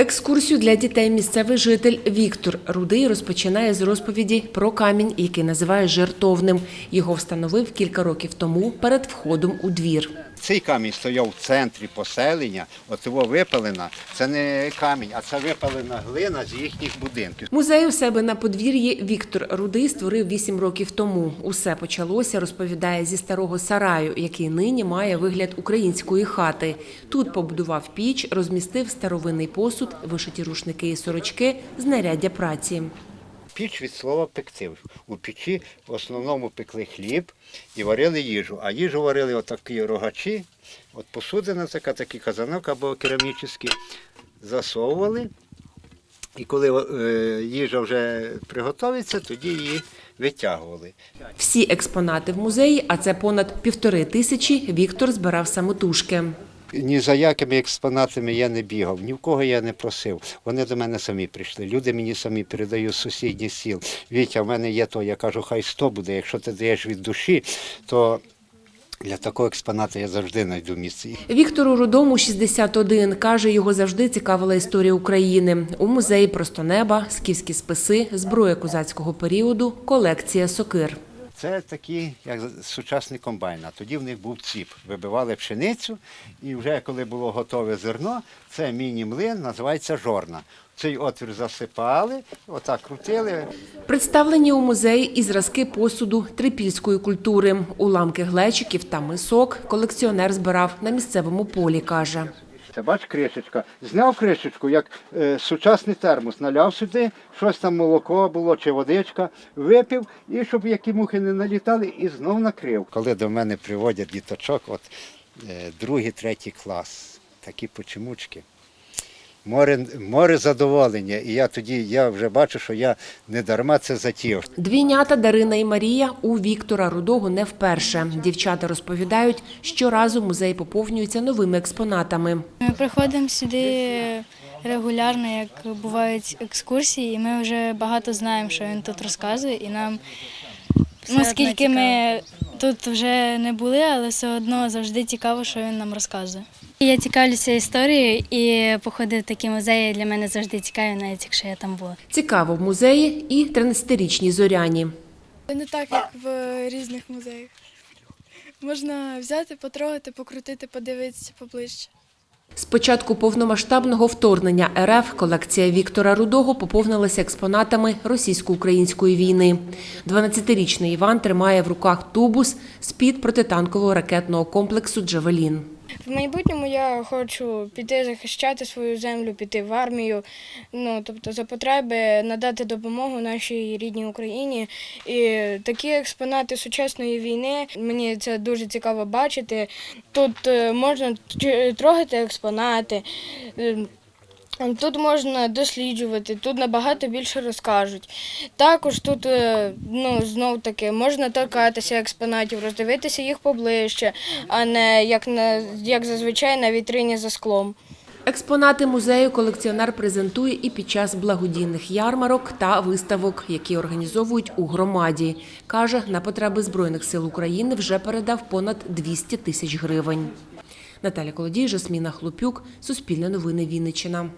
Екскурсію для дітей місцевий житель Віктор Рудий розпочинає з розповіді про камінь, який називає жертовним. Його встановив кілька років тому перед входом у двір. Цей камінь стояв в центрі поселення, от його випалена. Це не камінь, а це випалена глина з їхніх будинків. Музей у себе на подвір'ї Віктор Рудий створив вісім років тому. Усе почалося, розповідає, зі старого сараю, який нині має вигляд української хати. Тут побудував піч, розмістив старовинний посуд, вишиті рушники і сорочки, знаряддя праці. Піч від слова пекти. У печі в основному пекли хліб і варили їжу. А їжу варили отакі рогачі, от посудина така, такий казанок або керамічний, засовували. І коли е, їжа вже приготується, тоді її витягували. Всі експонати в музеї, а це понад півтори тисячі, Віктор збирав самотужки. Ні за якими експонатами я не бігав, ні в кого я не просив. Вони до мене самі прийшли. Люди мені самі передають сусідніх сіл. Вітя, в мене є то, я кажу, хай 100 буде. Якщо ти даєш від душі, то для такого експоната я завжди знайду місце. Віктору Рудому 61. Каже, його завжди цікавила історія України. У музеї просто неба, скіфські списи, зброя козацького періоду, колекція сокир. Це такі, як сучасний комбайн. А тоді в них був ціп. Вибивали пшеницю, і вже коли було готове зерно, це міні-млин, називається жорна. Цей отвір засипали, отак крутили, Представлені у музеї і зразки посуду трипільської культури. Уламки глечиків та мисок колекціонер збирав на місцевому полі, каже. Це бач кришечка. Зняв кришечку, як е, сучасний термос, наляв сюди, щось там молоко було чи водичка, випив, і щоб які мухи не налітали, і знов накрив. Коли до мене приводять діточок, от е, другий, третій клас, такі почемучки. Море, море задоволення. І я тоді я вже бачу, що я не дарма це затів. Двійнята Дарина і Марія у Віктора Рудого не вперше. Дівчата розповідають, щоразу музей поповнюється новими експонатами. Ми приходимо сюди регулярно, як бувають екскурсії, і ми вже багато знаємо, що він тут розказує, і нам, ну, скільки ми тут вже не були, але все одно завжди цікаво, що він нам розказує. Я цікавлюся історією і походив в такі музеї для мене завжди цікаві, навіть якщо я там була. Цікаво в музеї і 13-річній зоряні. Не так, як в різних музеях. Можна взяти, потрогати, покрутити, подивитися поближче. З початку повномасштабного вторгнення РФ колекція Віктора Рудого поповнилася експонатами російсько-української війни. 12-річний Іван тримає в руках тубус з-під протитанкового ракетного комплексу «Джавелін». В майбутньому я хочу піти захищати свою землю, піти в армію. Ну тобто за потреби надати допомогу нашій рідній Україні. І такі експонати сучасної війни мені це дуже цікаво бачити. Тут е, можна трогати експонати. Тут можна досліджувати, тут набагато більше розкажуть. Також тут е, ну, знов таки можна торкатися експонатів, роздивитися їх поближче, а не як на як зазвичай на вітрині за склом. Експонати музею колекціонер презентує і під час благодійних ярмарок та виставок, які організовують у громаді. Каже, на потреби Збройних сил України вже передав понад 200 тисяч гривень. Наталя Колодій, Жасміна Хлопюк, Суспільне новини Вінниччина.